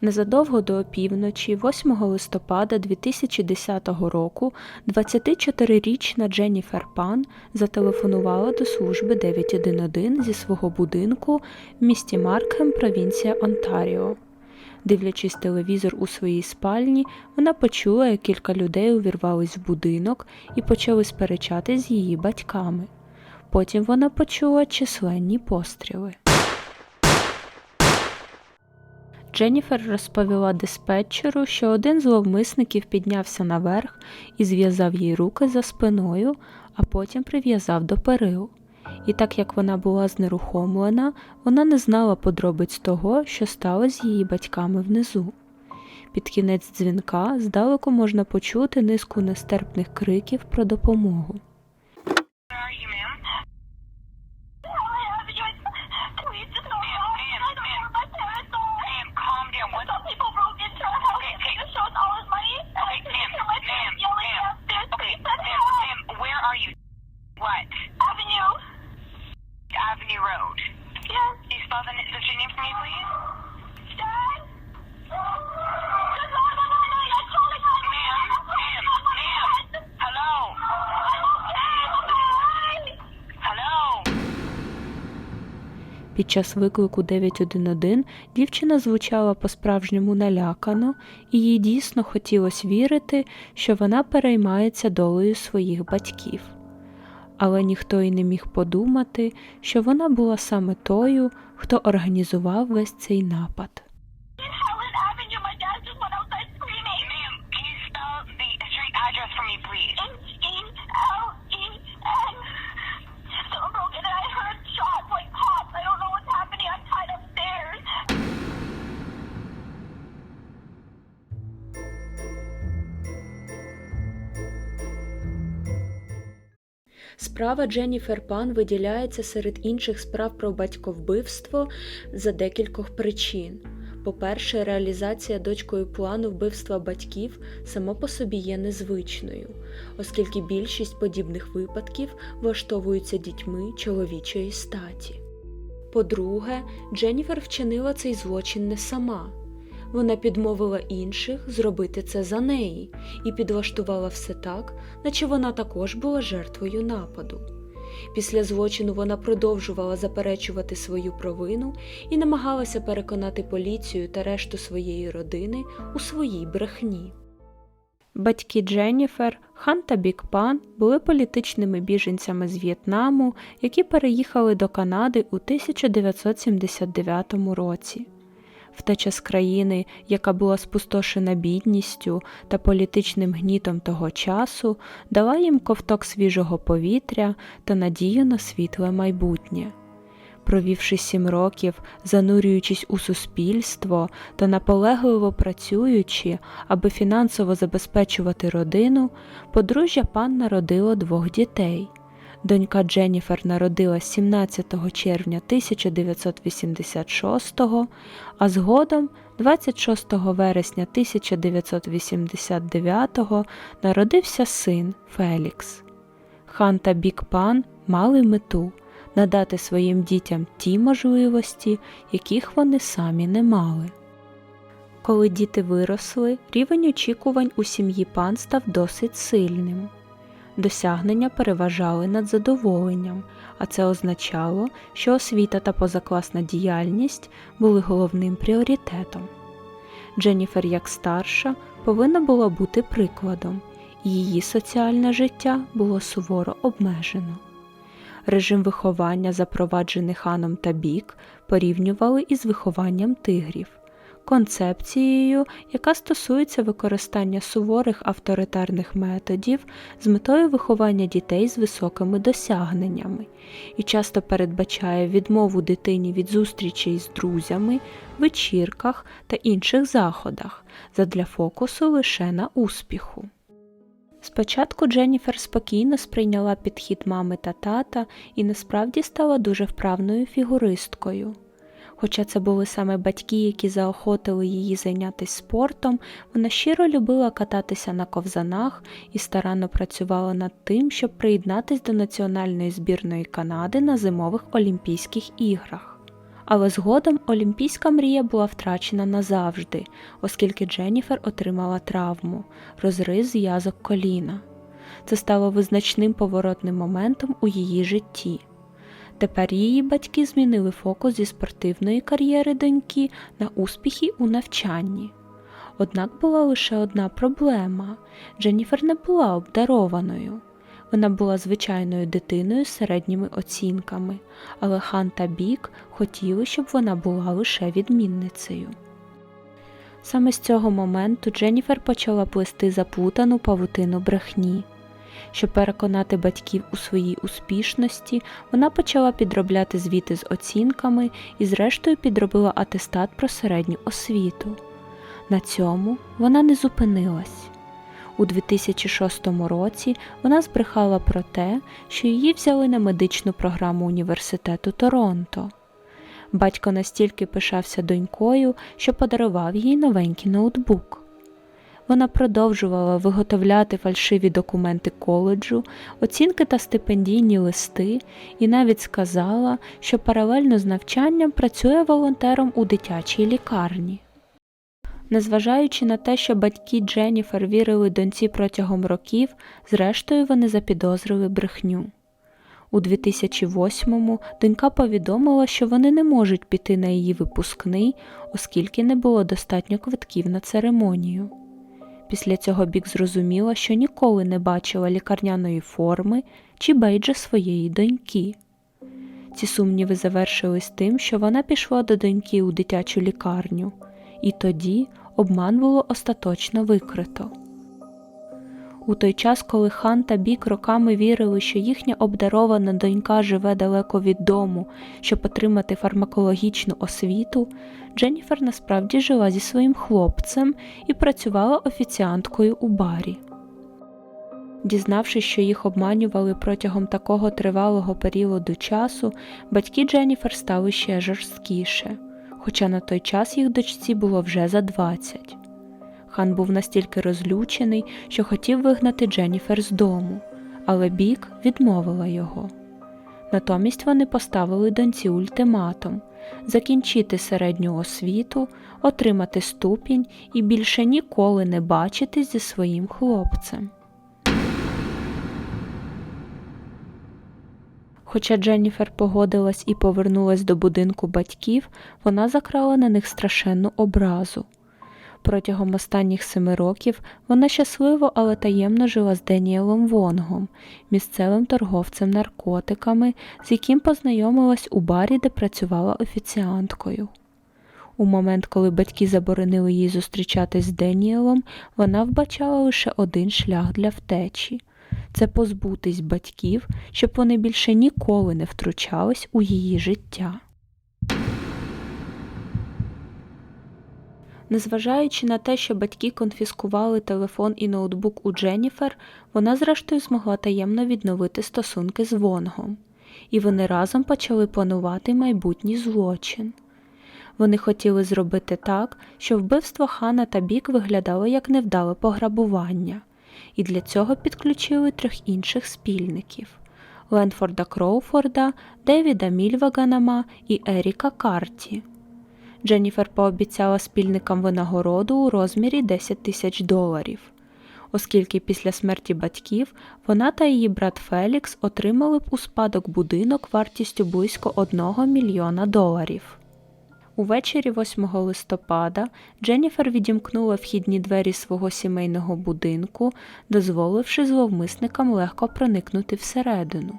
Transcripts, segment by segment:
Незадовго до опівночі, 8 листопада 2010 року, 24-річна Дженніфер Пан зателефонувала до служби 911 зі свого будинку в місті Маркхем, провінція Онтаріо. Дивлячись телевізор у своїй спальні, вона почула, як кілька людей увірвались в будинок і почали сперечатись з її батьками. Потім вона почула численні постріли. Дженніфер розповіла диспетчеру, що один з зловмисників піднявся наверх і зв'язав їй руки за спиною, а потім прив'язав до перил. І так як вона була знерухомлена, вона не знала подробиць того, що сталося з її батьками внизу. Під кінець дзвінка здалеку можна почути низку нестерпних криків про допомогу. Під час виклику 911 дівчина звучала по-справжньому налякано, і їй дійсно хотілося вірити, що вона переймається долею своїх батьків. Але ніхто й не міг подумати, що вона була саме тою, хто організував весь цей напад. Справа Дженніфер Пан виділяється серед інших справ про батьковбивство за декількох причин. По-перше, реалізація дочкою плану вбивства батьків само по собі є незвичною, оскільки більшість подібних випадків влаштовуються дітьми чоловічої статі. По-друге, Дженніфер вчинила цей злочин не сама. Вона підмовила інших зробити це за неї і підлаштувала все так, наче вона також була жертвою нападу. Після злочину вона продовжувала заперечувати свою провину і намагалася переконати поліцію та решту своєї родини у своїй брехні. Батьки Дженніфер, Хан та Бікпан були політичними біженцями з В'єтнаму, які переїхали до Канади у 1979 році. Втеча з країни, яка була спустошена бідністю та політичним гнітом того часу, дала їм ковток свіжого повітря та надію на світле майбутнє. Провівши сім років, занурюючись у суспільство та наполегливо працюючи, аби фінансово забезпечувати родину, подружжя пан народило двох дітей. Донька Дженніфер народилась 17 червня 1986, а згодом 26 вересня 1989 народився син Фелікс. Хан та Бік Пан мали мету надати своїм дітям ті можливості, яких вони самі не мали. Коли діти виросли, рівень очікувань у сім'ї пан став досить сильним. Досягнення переважали над задоволенням, а це означало, що освіта та позакласна діяльність були головним пріоритетом. Дженніфер, як старша, повинна була бути прикладом, її соціальне життя було суворо обмежено. Режим виховання, запроваджений ханом та бік, порівнювали із вихованням тигрів, концепцією, яка стосується використання суворих авторитарних методів з метою виховання дітей з високими досягненнями і часто передбачає відмову дитині від зустрічей з друзями, вечірках та інших заходах задля фокусу лише на успіху. Спочатку Дженніфер спокійно сприйняла підхід мами та тата і насправді стала дуже вправною фігуристкою. Хоча це були саме батьки, які заохотили її зайнятися спортом, вона щиро любила кататися на ковзанах і старанно працювала над тим, щоб приєднатись до національної збірної Канади на зимових Олімпійських іграх. Але згодом олімпійська мрія була втрачена назавжди, оскільки Дженніфер отримала травму розриз зв'язок коліна. Це стало визначним поворотним моментом у її житті. Тепер її батьки змінили фокус зі спортивної кар'єри доньки на успіхи у навчанні. Однак була лише одна проблема Дженніфер не була обдарованою. Вона була звичайною дитиною з середніми оцінками, але хан та Бік хотіли, щоб вона була лише відмінницею. Саме з цього моменту Дженніфер почала плести заплутану павутину брехні. Щоб переконати батьків у своїй успішності, вона почала підробляти звіти з оцінками і, зрештою, підробила атестат про середню освіту. На цьому вона не зупинилась. У 2006 році вона збрехала про те, що її взяли на медичну програму університету Торонто. Батько настільки пишався донькою, що подарував їй новенький ноутбук. Вона продовжувала виготовляти фальшиві документи коледжу, оцінки та стипендійні листи, і навіть сказала, що паралельно з навчанням працює волонтером у дитячій лікарні. Незважаючи на те, що батьки Дженніфер вірили доньці протягом років, зрештою вони запідозрили брехню. У 2008-му донька повідомила, що вони не можуть піти на її випускний, оскільки не було достатньо квитків на церемонію. Після цього Бік зрозуміла, що ніколи не бачила лікарняної форми чи бейджа своєї доньки. Ці сумніви завершились тим, що вона пішла до доньки у дитячу лікарню, і тоді обман було остаточно викрито. У той час, коли хан та бік роками вірили, що їхня обдарована донька живе далеко від дому, щоб отримати фармакологічну освіту, Дженніфер насправді жила зі своїм хлопцем і працювала офіціанткою у барі. Дізнавшись, що їх обманювали протягом такого тривалого періоду часу, батьки Дженніфер стали ще жорсткіше, хоча на той час їх дочці було вже за 20. Хан був настільки розлючений, що хотів вигнати Дженніфер з дому, але Бік відмовила його. Натомість вони поставили доньці ультиматум закінчити середню освіту, отримати ступінь і більше ніколи не бачитись зі своїм хлопцем. Хоча Дженніфер погодилась і повернулась до будинку батьків, вона закрала на них страшенну образу. Протягом останніх семи років вона щасливо, але таємно жила з Деніелом Вонгом, місцевим торговцем наркотиками, з яким познайомилась у барі, де працювала офіціанткою. У момент, коли батьки заборонили їй зустрічатись з Деніелом, вона вбачала лише один шлях для втечі це позбутись батьків, щоб вони більше ніколи не втручались у її життя. Незважаючи на те, що батьки конфіскували телефон і ноутбук у Дженніфер, вона зрештою змогла таємно відновити стосунки з Вонгом, і вони разом почали планувати майбутній злочин. Вони хотіли зробити так, щоб вбивство Хана та Бік виглядало як невдале пограбування, і для цього підключили трьох інших спільників Ленфорда Кроуфорда, Девіда Мільваганама і Еріка Карті. Дженніфер пообіцяла спільникам винагороду у розмірі 10 тисяч доларів, оскільки після смерті батьків вона та її брат Фелікс отримали б у спадок будинок вартістю близько 1 мільйона доларів. Увечері 8 листопада Дженніфер відімкнула вхідні двері свого сімейного будинку, дозволивши зловмисникам легко проникнути всередину.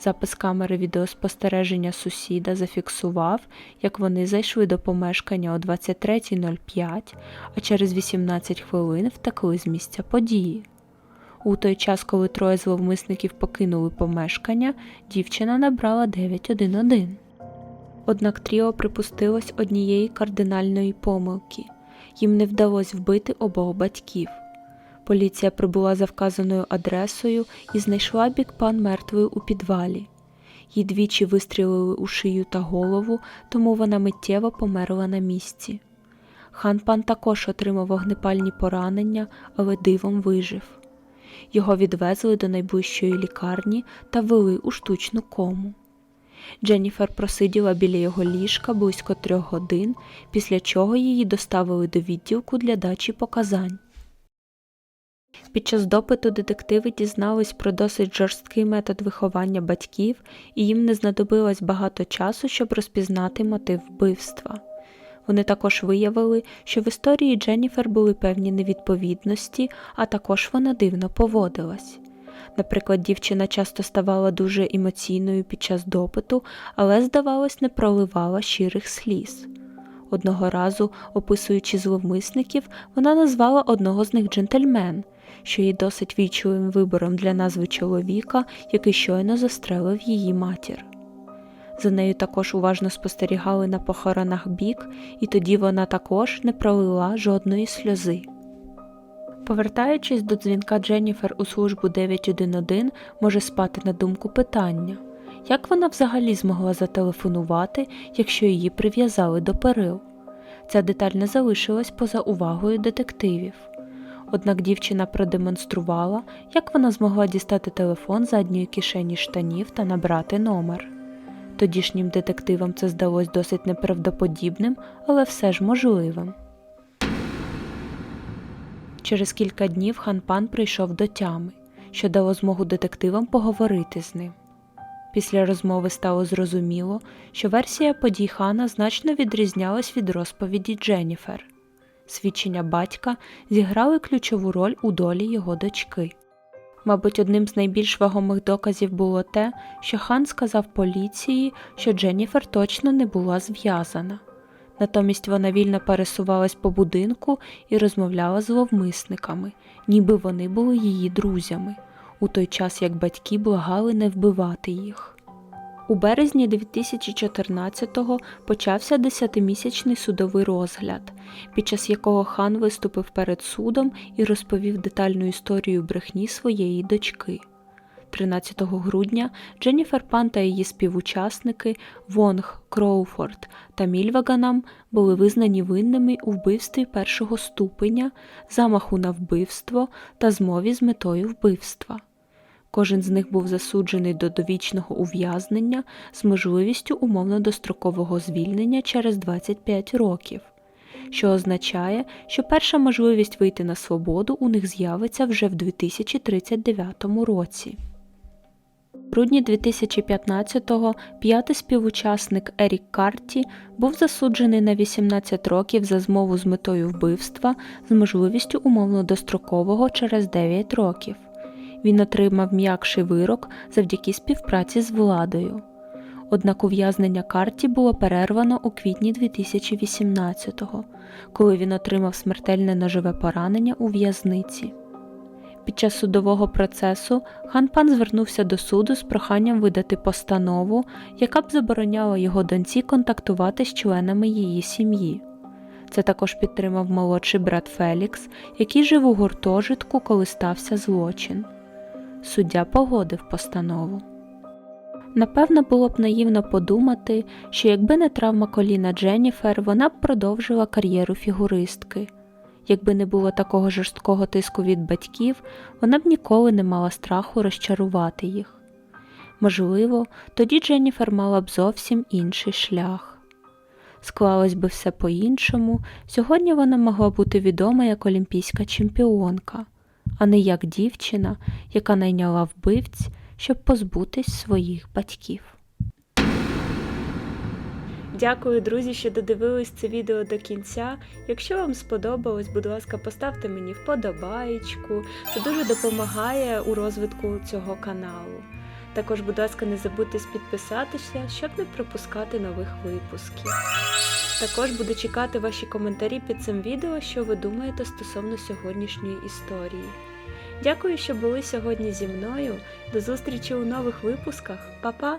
Запис камери відеоспостереження сусіда зафіксував, як вони зайшли до помешкання о 23.05, а через 18 хвилин втекли з місця події. У той час, коли троє зловмисників покинули помешкання, дівчина набрала 911. Однак Тріо припустилось однієї кардинальної помилки їм не вдалося вбити обох батьків. Поліція прибула за вказаною адресою і знайшла Бікпан мертвою у підвалі. Їй двічі вистрілили у шию та голову, тому вона миттєво померла на місці. Хан пан також отримав вогнепальні поранення, але дивом вижив. Його відвезли до найближчої лікарні та ввели у штучну кому. Дженніфер просиділа біля його ліжка близько трьох годин, після чого її доставили до відділку для дачі показань. Під час допиту детективи дізнались про досить жорсткий метод виховання батьків, і їм не знадобилось багато часу, щоб розпізнати мотив вбивства. Вони також виявили, що в історії Дженніфер були певні невідповідності, а також вона дивно поводилась. Наприклад, дівчина часто ставала дуже емоційною під час допиту, але, здавалось, не проливала щирих сліз. Одного разу, описуючи зловмисників, вона назвала одного з них джентльмен, що є досить вічливим вибором для назви чоловіка, який щойно застрелив її матір. За нею також уважно спостерігали на похоронах бік, і тоді вона також не пролила жодної сльози. Повертаючись до дзвінка Дженніфер у службу 911, може спати на думку питання, як вона взагалі змогла зателефонувати, якщо її прив'язали до перил. Ця деталь не залишилась поза увагою детективів. Однак дівчина продемонструвала, як вона змогла дістати телефон задньої кишені штанів та набрати номер. Тодішнім детективам це здалось досить неправдоподібним, але все ж можливим. Через кілька днів хан пан прийшов до тями, що дало змогу детективам поговорити з ним. Після розмови стало зрозуміло, що версія подій хана значно відрізнялась від розповіді Дженніфер. Свідчення батька зіграли ключову роль у долі його дочки. Мабуть, одним з найбільш вагомих доказів було те, що хан сказав поліції, що Дженніфер точно не була зв'язана. Натомість вона вільно пересувалась по будинку і розмовляла з зловмисниками, ніби вони були її друзями, у той час як батьки благали не вбивати їх. У березні 2014-го почався десятимісячний судовий розгляд, під час якого хан виступив перед судом і розповів детальну історію брехні своєї дочки. 13 грудня Дженніфер Пан та її співучасники Вонг, Кроуфорд та Мільваганам були визнані винними у вбивстві першого ступеня, замаху на вбивство та змові з метою вбивства. Кожен з них був засуджений до довічного ув'язнення з можливістю умовно-дострокового звільнення через 25 років, що означає, що перша можливість вийти на свободу у них з'явиться вже в 2039 році. У грудні 2015-го п'ятий співучасник Ерік Карті був засуджений на 18 років за змову з метою вбивства з можливістю умовно-дострокового через 9 років. Він отримав м'якший вирок завдяки співпраці з владою. Однак ув'язнення карті було перервано у квітні 2018-го, коли він отримав смертельне ножове поранення у в'язниці. Під час судового процесу хан Пан звернувся до суду з проханням видати постанову, яка б забороняла його доньці контактувати з членами її сім'ї. Це також підтримав молодший брат Фелікс, який жив у гуртожитку, коли стався злочин. Суддя погодив постанову. Напевно, було б наївно подумати, що якби не травма коліна Дженніфер, вона б продовжила кар'єру фігуристки. Якби не було такого жорсткого тиску від батьків, вона б ніколи не мала страху розчарувати їх. Можливо, тоді Дженніфер мала б зовсім інший шлях. Склалось би все по-іншому, сьогодні вона могла бути відома як олімпійська чемпіонка, а не як дівчина, яка найняла вбивць, щоб позбутись своїх батьків. Дякую, друзі, що додивились це відео до кінця. Якщо вам сподобалось, будь ласка, поставте мені вподобаєчку. Це дуже допомагає у розвитку цього каналу. Також, будь ласка, не забудьте підписатися, щоб не пропускати нових випусків. Також буду чекати ваші коментарі під цим відео, що ви думаєте стосовно сьогоднішньої історії. Дякую, що були сьогодні зі мною. До зустрічі у нових випусках. Па-па!